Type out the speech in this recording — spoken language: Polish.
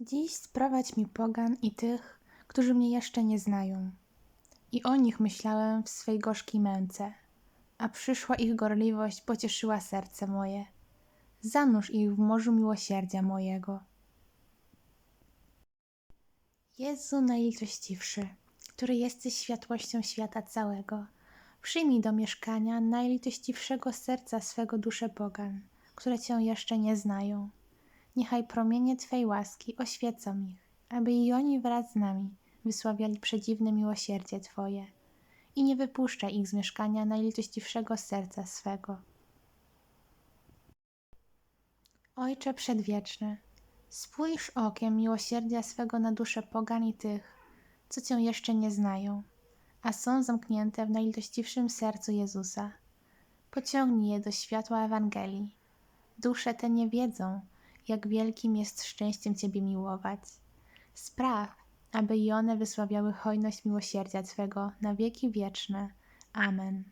Dziś sprowadź mi pogan i tych, którzy mnie jeszcze nie znają. I o nich myślałem w swej gorzkiej męce, a przyszła ich gorliwość pocieszyła serce moje. Zanurz ich w morzu miłosierdzia mojego. Jezu najlitościwszy, który jesteś światłością świata całego, przyjmij do mieszkania najlitościwszego serca swego dusze pogan, które Cię jeszcze nie znają. Niechaj promienie Twej łaski oświecą ich, aby i oni wraz z nami wysławiali przedziwne miłosierdzie Twoje. I nie wypuszczaj ich z mieszkania najlitościwszego serca swego. Ojcze Przedwieczny, spójrz okiem miłosierdzia swego na dusze pogan i tych, co Cię jeszcze nie znają, a są zamknięte w najlitościwszym sercu Jezusa. Pociągnij je do światła Ewangelii. Dusze te nie wiedzą, jak wielkim jest szczęściem Ciebie miłować. Spraw, aby i one wysławiały hojność miłosierdzia Twego na wieki wieczne. Amen.